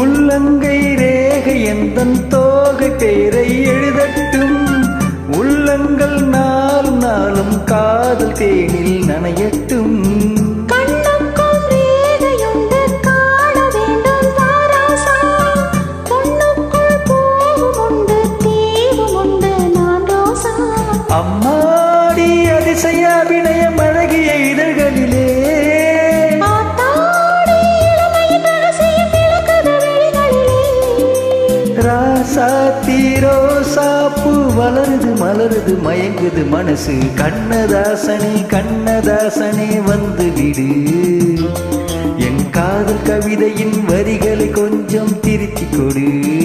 உள்ளங்கை ரேகை எந்தன் தோகை பேரை எழுதட்டும். உள்ளங்கள் நாளும் நாளும் காதல் தேனில் நனையட்டும். கண்ணுக்குள் ரேகையுண்டு காண ராசாத்தி ரோசாப்பு வளருது மலருது மயங்குது மனசு. கண்ணதாசனே கண்ணதாசனே வந்து விடு. என் காதல் கவிதையின் வரிகளை கொஞ்சம் திருத்தி கொடு.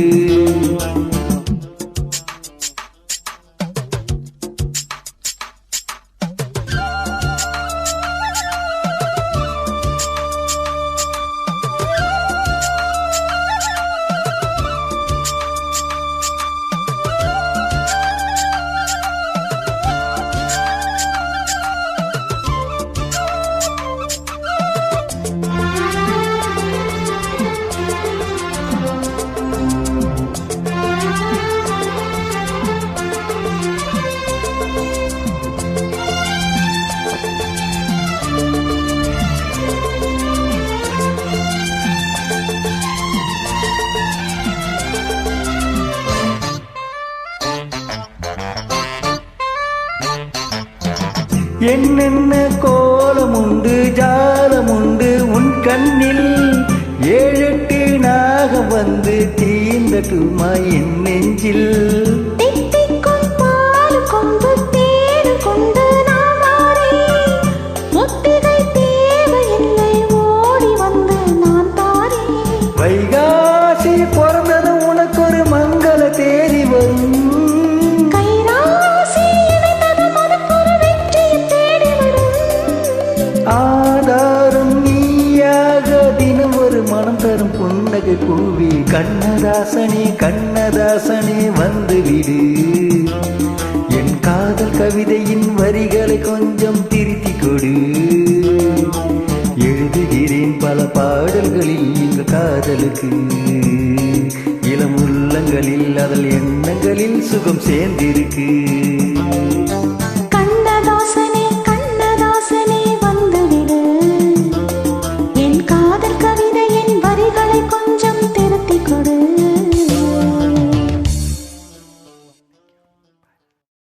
என்னென்ன கோலமுண்டு ஜாலமுண்டு உன் கண்ணில் ஏழெட்டு நாகம் வந்து தீந்தட்டுமா என் நெஞ்சில். கண்ணதாசனே கண்ணதாசனே வந்துவிடு. என் காதல் கவிதையின் வரிகளை கொஞ்சம் திருத்தி கொடு. எழுதுகிறேன் பல பாடல்களில் எங்கள் காதலுக்கு. இளம் உள்ளங்களில் அதல் எண்ணங்களில் சுகம் சேர்ந்திருக்கு.